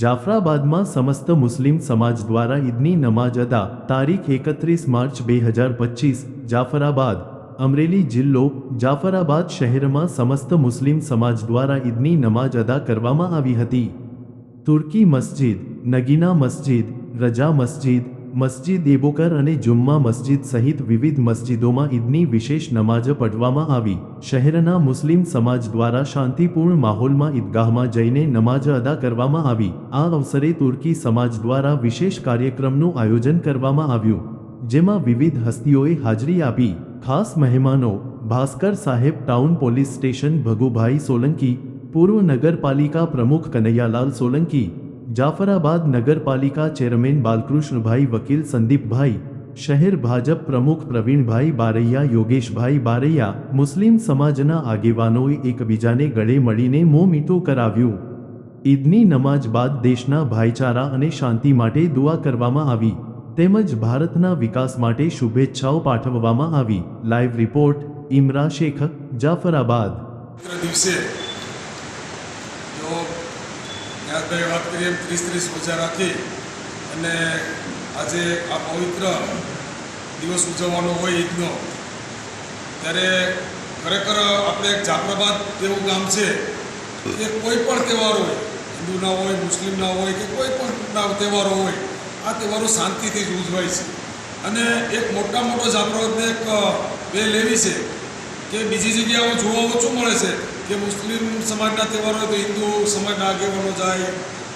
જાફરાબાદમાં સમસ્ત મુસ્લિમ સમાજ દ્વારા ઈદની નમાજ અદા, તારીખ એકત્રીસ માર્ચ બે હજાર પચીસ, જાફરાબાદ, અમરેલી જિલ્લો, જાફરાબાદ શહેરમાં સમસ્ત મુસ્લિમ સમાજ દ્વારા ઈદની નમાજ અદા કરવામાં આવી હતી. તુર્કી મસ્જિદ, નગીના મસ્જિદ, રજા મસ્જિદ મસ્જિદ એબોકર અને જુમ્મા મસ્જિદ સહિત વિવિધ મસ્જિદોમાં ઈદની વિશેષ નમાજ પઢવામાં આવી. શહેરના મુસ્લિમ સમાજ દ્વારા શાંતિપૂર્ણ માહોલમાં ઈદગાહમાં જઈને નમાજ અદા કરવામાં આવી. આ અવસરે તુર્કી સમાજ દ્વારા વિશેષ કાર્યક્રમનું આયોજન કરવામાં આવ્યું. જેમાં વિવિધ હસ્તીઓએ હાજરી આપી. ખાસ મહેમાનો ભાસ્કર સાહેબ town police station Bhagubhai Solanki, પૂર્વ નગરપાલિકા પ્રમુખ કનૈયાલાલ સોલંકી જાફરાબાદ નગરપાલિકા ચેરમેન બાલકૃષ્ણભાઈ વકીલ, સંદીપભાઈ. શહેર ભાજપ પ્રમુખ પ્રવીણભાઈ બારૈયા, યોગેશભાઈ બારૈયા. મુસ્લિમ સમાજના આગેવાનોએ એકબીજાને ગળે મળીને મો મીઠું કરાવ્યું. ઈદની નમાજ બાદ દેશના ભાઈચારા અને શાંતિ માટે દુઆ કરવામાં આવી. તેમજ ભારતના વિકાસ માટે શુભેચ્છાઓ પાઠવવામાં આવી. Live report, Imran Shaikh, Jafrabad. દિવસે યાદભાઈ વાત કરીએ એમ ત્રીસ ત્રીસ રોજા રાખી અને આજે આ પવિત્ર દિવસ ઉજવવાનો હોય ઈદનો. ત્યારે ખરેખર આપણે એક જાફરાબાદ એવું ગામ છે કે કોઈ પણ તહેવાર હોય હિન્દુના હોય મુસ્લિમના હોય કે કોઈ પણ તહેવારો હોય, આ તહેવારો શાંતિથી જ ઉજવાય છે. અને એક મોટા મોટો જાફરાબાદને એક વેલ એવી છે કે બીજી જગ્યાઓ જોવા ઓછું મળે છે. કે મુસ્લિમ સમાજના તહેવાર હોય તો હિન્દુ સમાજના આગેવાનો જાય,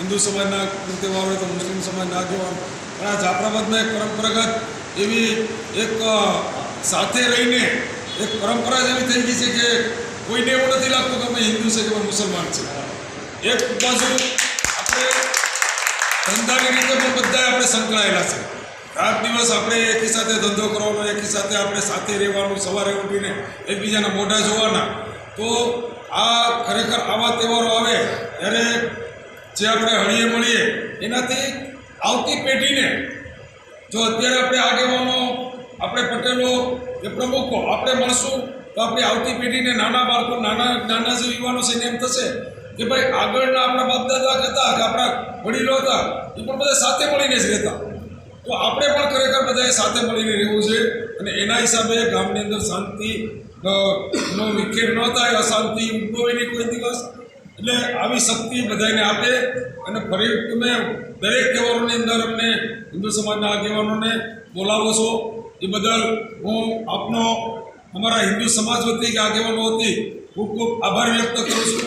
હિન્દુ સમાજના તહેવાર હોય તો મુસ્લિમ સમાજના આગેવાનો. પણ આ જાફરાબાદમાં એક પરંપરાગત એવી એક સાથે રહીને એક પરંપરા જ એવી થઈ ગઈ છે કે કોઈને એવું નથી લાગતું કે અમે હિન્દુ છે કે મુસલમાન છે. એક બાજુ આપણે ધંધાની રીતે પણ બધા આપણે સંકળાયેલા છે. રાત દિવસ આપણે એકી સાથે ધંધો કરવાનો, એકી સાથે આપણે સાથે રહેવાનું, સવારે ઉઠીને એકબીજાના મોઢા જોવાના. તો આ ખરેખર આવા તહેવારો આવે ત્યારે જે આપણે હળીએ મળીએ, એનાથી આવતી પેઢીને જો અત્યારે આપણે આગેવાનો, આપણે પટેલો કે પ્રમુખો, આપણે મળશું તો આપણી આવતી પેઢીને નાના બાળકો, નાના નાના જે યુવાનો છે એને એમ થશે કે ભાઈ આગળના આપણા બાપ દાદા હતા કે આપણા વડીલો હતા, એ પણ બધા સાથે મળીને જ રહેતા. તો આપણે પણ ખરેખર બધાએ સાથે મળીને રહેવું છે અને એના હિસાબે ગામની અંદર શાંતિ નો વિખેર ન થાય, અશાંતિ ઉદ્ભવે નહીં કોઈ દિવસ. એટલે આવી શક્તિ બધાને આપે અને ફરી તમે દરેક તહેવારોની અંદર અમને હિન્દુ સમાજના આગેવાનોને બોલાવો છો. એ બદલ હું આપનો અમારા હિન્દુ સમાજ વતી કે આગેવાનો વતી ખૂબ ખૂબ આભાર વ્યક્ત કરું છું.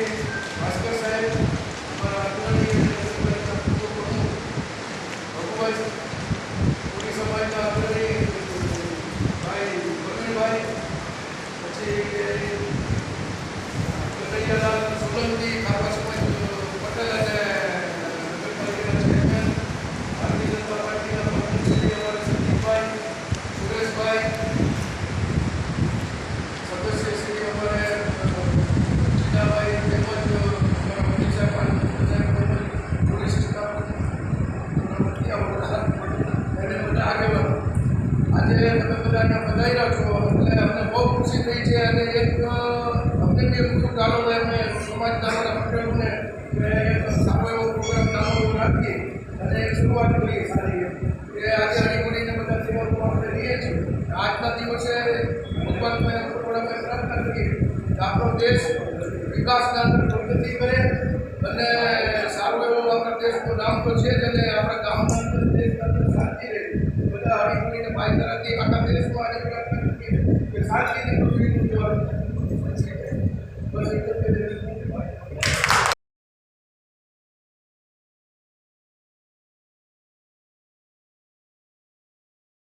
સોલંકી ખાપા સમાજ પટેલ અને નગરપાલિકાના ચેરમેન ભારતીય જનતા પાર્ટીના પ્રમુખ શ્રી અમારા સંદીપભાઈ સુરેશભાઈ સદસ્ય શ્રી અમારે જીલાભાઈ તેમજ અમારા મનીષા પાટીલ પોલીસ સ્ટાફ એને બધા આગેવાનો આજે તમે બધાને બધાયરા છો એટલે અમને બહુ ખુશી થઈ છે અને એક અમને બી થયું ચાલો અમે સમાજના અમારા પટેલોને સારો એવો પ્રોગ્રામ નાનો રાખીએ અને શરૂઆત કરીએ સારી એમ. કે આજે હળીમળીને બધા તહેવારો આપણે લઈએ છીએ આજના દિવસે ભગવાનને આપણે પ્રાર્થના કરીએ આપણો દેશ વિકાસના પ્રગતિ કરે અને સારું એવું આપણા દેશનું નામ તો છે જ અને આપણા ગામના మా ఇద్దరిని పక్కన తెలుసుకోవాలి